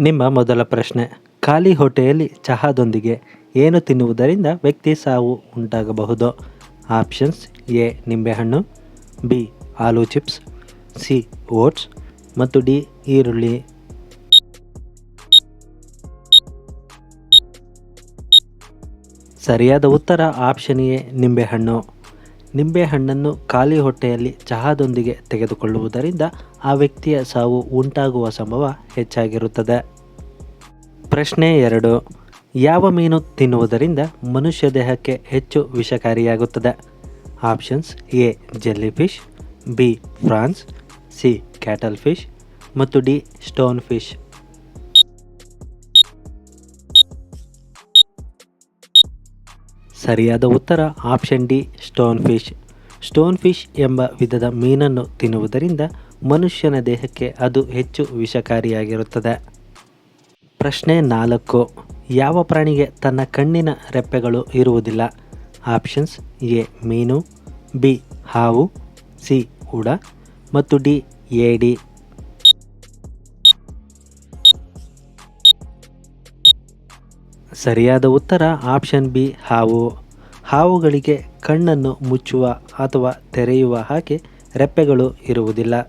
ನಿಮ್ಮ ಮೊದಲ ಪ್ರಶ್ನೆ. ಖಾಲಿ ಹೊಟ್ಟೆಯಲ್ಲಿ ಚಹಾದೊಂದಿಗೆ ಏನು ತಿನ್ನುವುದರಿಂದ ವ್ಯಕ್ತಿ ಸಾವು ಉಂಟಾಗಬಹುದು? ಆಪ್ಷನ್ಸ್ ಎ, ನಿಂಬೆಹಣ್ಣು, ಬಿ, ಆಲೂ ಚಿಪ್ಸ್, ಸಿ, ಓಟ್ಸ್, ಮತ್ತು ಡಿ, ಈರುಳ್ಳಿ. ಸರಿಯಾದ ಉತ್ತರ ಆಪ್ಷನ್ ಎ, ನಿಂಬೆಹಣ್ಣು. ನಿಂಬೆಹಣ್ಣನ್ನು ಖಾಲಿ ಹೊಟ್ಟೆಯಲ್ಲಿ ಚಹಾದೊಂದಿಗೆ ತೆಗೆದುಕೊಳ್ಳುವುದರಿಂದ ಆ ವ್ಯಕ್ತಿಯ ಸಾವು ಉಂಟಾಗುವ ಸಂಭವ ಹೆಚ್ಚಾಗಿರುತ್ತದೆ. ಪ್ರಶ್ನೆ ಎರಡು. ಯಾವ ಮೀನು ತಿನ್ನುವುದರಿಂದ ಮನುಷ್ಯ ದೇಹಕ್ಕೆ ಹೆಚ್ಚು ವಿಷಕಾರಿಯಾಗುತ್ತದೆ? Options A, jelly fish, B, prawns, C, cuttle fish ಮತ್ತು ಡಿ, ಸ್ಟೋನ್ ಫಿಶ್. ಸರಿಯಾದ ಉತ್ತರ option D, stone fish. Stone fish ಎಂಬ ವಿಧದ ಮೀನನ್ನು ತಿನ್ನುವುದರಿಂದ ಮನುಷ್ಯನ ದೇಹಕ್ಕೆ ಅದು ಹೆಚ್ಚು ವಿಷಕಾರಿಯಾಗಿರುತ್ತದೆ. ಪ್ರಶ್ನೆ ನಾಲ್ಕು. ಯಾವ ಪ್ರಾಣಿಗೆ ತನ್ನ ಕಣ್ಣಿನ ರೆಪ್ಪೆಗಳು ಇರುವುದಿಲ್ಲ? ಆಪ್ಷನ್ಸ್ ಎ, ಮೀನು, ಬಿ, ಹಾವು, ಸಿ, ಉಡ, ಮತ್ತು ಡಿ, ಏಡಿ. ಸರಿಯಾದ ಉತ್ತರ ಆಪ್ಷನ್ ಬಿ, ಹಾವು. ಹಾವುಗಳಿಗೆ ಕಣ್ಣನ್ನು ಮುಚ್ಚುವ ಅಥವಾ ತೆರೆಯುವ ಹಾಗೆ ರೆಪ್ಪೆಗಳು ಇರುವುದಿಲ್ಲ.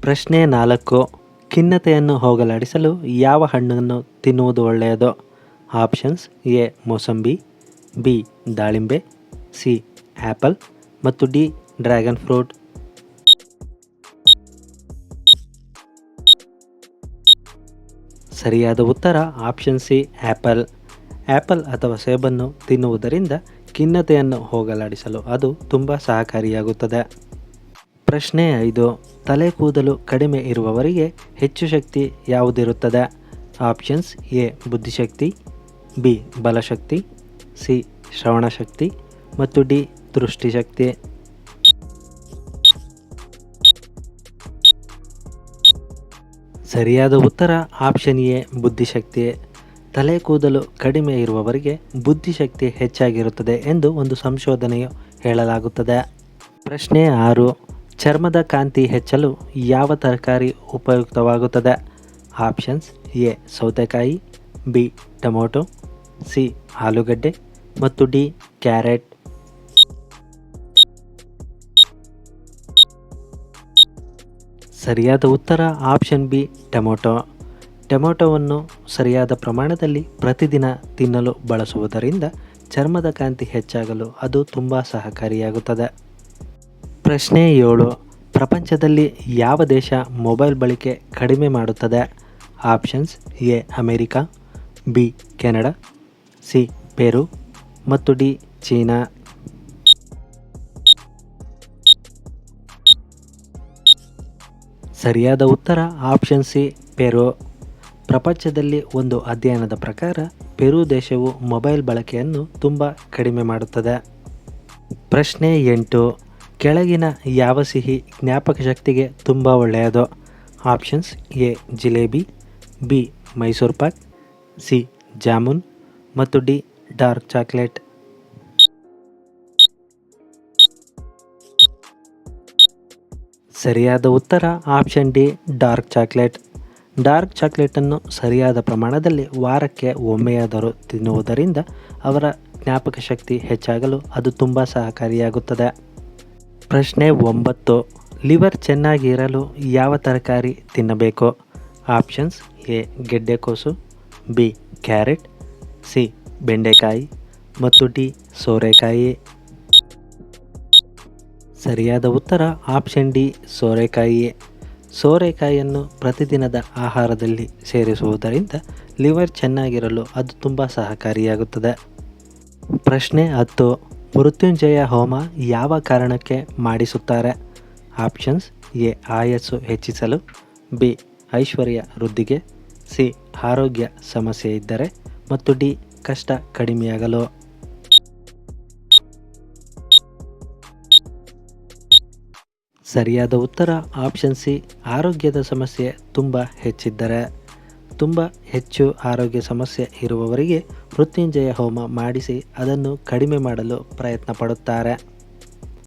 ಪ್ರಶ್ನೆ ನಾಲ್ಕು, ಖಿನ್ನತೆಯನ್ನು ಹೋಗಲಾಡಿಸಲು ಯಾವ ಹಣ್ಣನ್ನು ತಿನ್ನುವುದು ಒಳ್ಳೆಯದು? ಆಪ್ಷನ್ಸ್ ಎ, ಮೋಸಂಬಿ, ಬಿ, ದಾಳಿಂಬೆ, ಸಿ ಆ್ಯಪಲ್ ಮತ್ತು ಡಿ, ಡ್ರ್ಯಾಗನ್ ಫ್ರೂಟ್. ಸರಿಯಾದ ಉತ್ತರ ಆಪ್ಷನ್ ಸಿ ಆ್ಯಪಲ್ ಆ್ಯಪಲ್ ಅಥವಾ ಸೇಬನ್ನು ತಿನ್ನುವುದರಿಂದ ಖಿನ್ನತೆಯನ್ನು ಹೋಗಲಾಡಿಸಲು ಅದು ತುಂಬ ಸಹಕಾರಿಯಾಗುತ್ತದೆ. ಪ್ರಶ್ನೆ ಐದು, ತಲೆ ಕೂದಲು ಕಡಿಮೆ ಇರುವವರಿಗೆ ಹೆಚ್ಚು ಶಕ್ತಿ ಯಾವುದಿರುತ್ತದೆ? ಆಪ್ಷನ್ಸ್ ಎ ಬುದ್ಧಿಶಕ್ತಿ ಬಿ ಬಲಶಕ್ತಿ ಸಿ ಶ್ರವಣಶಕ್ತಿ ಮತ್ತು ಡಿ ದೃಷ್ಟಿಶಕ್ತಿ. ಸರಿಯಾದ ಉತ್ತರ ಆಪ್ಷನ್ ಎ ಬುದ್ಧಿಶಕ್ತಿ ತಲೆ ಕೂದಲು ಕಡಿಮೆ ಇರುವವರಿಗೆ ಬುದ್ಧಿಶಕ್ತಿ ಹೆಚ್ಚಾಗಿರುತ್ತದೆ ಎಂದು ಒಂದು ಸಂಶೋಧನೆಯು ಹೇಳಲಾಗುತ್ತದೆ. ಪ್ರಶ್ನೆ ಆರು, ಚರ್ಮದ ಕಾಂತಿ ಹೆಚ್ಚಲು ಯಾವ ತರಕಾರಿ ಉಪಯುಕ್ತವಾಗುತ್ತದೆ? ಆಪ್ಷನ್ಸ್ ಎ, ಸೌತೆಕಾಯಿ, ಬಿ, ಟೊಮೊಟೊ, ಸಿ, ಆಲೂಗಡ್ಡೆ ಮತ್ತು ಡಿ, ಕ್ಯಾರೆಟ್. ಸರಿಯಾದ ಉತ್ತರ ಆಪ್ಷನ್ ಬಿ, ಟೊಮೊಟೊ. ಟೊಮೊಟೊವನ್ನು ಸರಿಯಾದ ಪ್ರಮಾಣದಲ್ಲಿ ಪ್ರತಿದಿನ ತಿನ್ನಲು ಬಳಸುವುದರಿಂದ ಚರ್ಮದ ಕಾಂತಿ ಹೆಚ್ಚಾಗಲು ಅದು ತುಂಬ ಸಹಕಾರಿಯಾಗುತ್ತದೆ. ಪ್ರಶ್ನೆ ಏಳು, ಪ್ರಪಂಚದಲ್ಲಿ ಯಾವ ದೇಶ ಮೊಬೈಲ್ ಬಳಕೆ ಕಡಿಮೆ ಮಾಡುತ್ತದೆ? Options A, America, B, Canada, C, Peru, ಮತ್ತು ಡಿ, ಚೀನಾ. ಸರಿಯಾದ ಉತ್ತರ ಆಪ್ಷನ್ ಸಿ, ಪೆರು. ಪ್ರಪಂಚದಲ್ಲಿ ಒಂದು ಅಧ್ಯಯನದ ಪ್ರಕಾರ, ಪೆರು ದೇಶವು ಮೊಬೈಲ್ ಬಳಕೆಯನ್ನು ತುಂಬ ಕಡಿಮೆ ಮಾಡುತ್ತದೆ. ಪ್ರಶ್ನೆ ಎಂಟು, ಕೆಳಗಿನ ಯಾವ ಸಿಹಿ ಜ್ಞಾಪಕ ಶಕ್ತಿಗೆ ತುಂಬ ಒಳ್ಳೆಯದು? Options A, jalebi, B, Mysore pak, C, jamun, ಮತ್ತು ಡಿ, ಡಾರ್ಕ್ ಚಾಕ್ಲೇಟ್. ಸರಿಯಾದ ಉತ್ತರ option D dark chocolate dark ಚಾಕ್ಲೇಟನ್ನು ಸರಿಯಾದ ಪ್ರಮಾಣದಲ್ಲಿ ವಾರಕ್ಕೆ ಒಮ್ಮೆಯಾದರೂ ತಿನ್ನುವುದರಿಂದ ಅವರ ಜ್ಞಾಪಕ ಶಕ್ತಿ ಹೆಚ್ಚಾಗಲು ಅದು ತುಂಬ ಸಹಕಾರಿಯಾಗುತ್ತದೆ. ಪ್ರಶ್ನೆ ಒಂಬತ್ತು ಲಿವರ್ ಚೆನ್ನಾಗಿ ಇರಲು ಯಾವ ತರಕಾರಿ ತಿನ್ನಬೇಕು? ಆಪ್ಷನ್ಸ್ ಎ, ಗೆಡ್ಡೆಕೋಸು, ಬಿ, ಕ್ಯಾರೆಟ್, ಸಿ, ಬೆಂಡೆಕಾಯಿ, ಮತ್ತು ಡಿ, ಸೋರೆಕಾಯಿ. ಸರಿಯಾದ ಉತ್ತರ ಆಪ್ಷನ್ ಡಿ, ಸೋರೆಕಾಯಿಯೇ. ಸೋರೆಕಾಯಿಯನ್ನು ಪ್ರತಿದಿನದ ಆಹಾರದಲ್ಲಿ ಸೇರಿಸುವುದರಿಂದ ಲಿವರ್ ಚೆನ್ನಾಗಿರಲು ಅದು ತುಂಬ ಸಹಕಾರಿಯಾಗುತ್ತದೆ. ಪ್ರಶ್ನೆ ಹತ್ತು, ಮೃತ್ಯುಂಜಯ ಹೋಮ ಯಾವ ಕಾರಣಕ್ಕೆ ಮಾಡಿಸುತ್ತಾರೆ? ಆಪ್ಷನ್ಸ್ ಎ, ಆಯಸ್ಸು ಹೆಚ್ಚಿಸಲು, ಬಿ, ಐಶ್ವರ್ಯ ವೃದ್ಧಿಗೆ, ಸಿ, ಆರೋಗ್ಯ ಸಮಸ್ಯೆ ಇದ್ದರೆ, ಮತ್ತು ಡಿ, ಕಷ್ಟ ಕಡಿಮೆಯಾಗಲು. ಸರಿಯಾದ ಉತ್ತರ ಆಪ್ಷನ್ ಸಿ ಆರೋಗ್ಯದ ಸಮಸ್ಯೆ ತುಂಬ ಹೆಚ್ಚಿದ್ದರೆ. ತುಂಬ ಹೆಚ್ಚು ಆರೋಗ್ಯ ಸಮಸ್ಯೆ ಇರುವವರಿಗೆ ಮೃತ್ಯುಂಜಯ ಹೋಮ ಮಾಡಿಸಿ ಅದನ್ನು ಕಡಿಮೆ ಮಾಡಲು ಪ್ರಯತ್ನ ಪಡುತ್ತಾರೆ.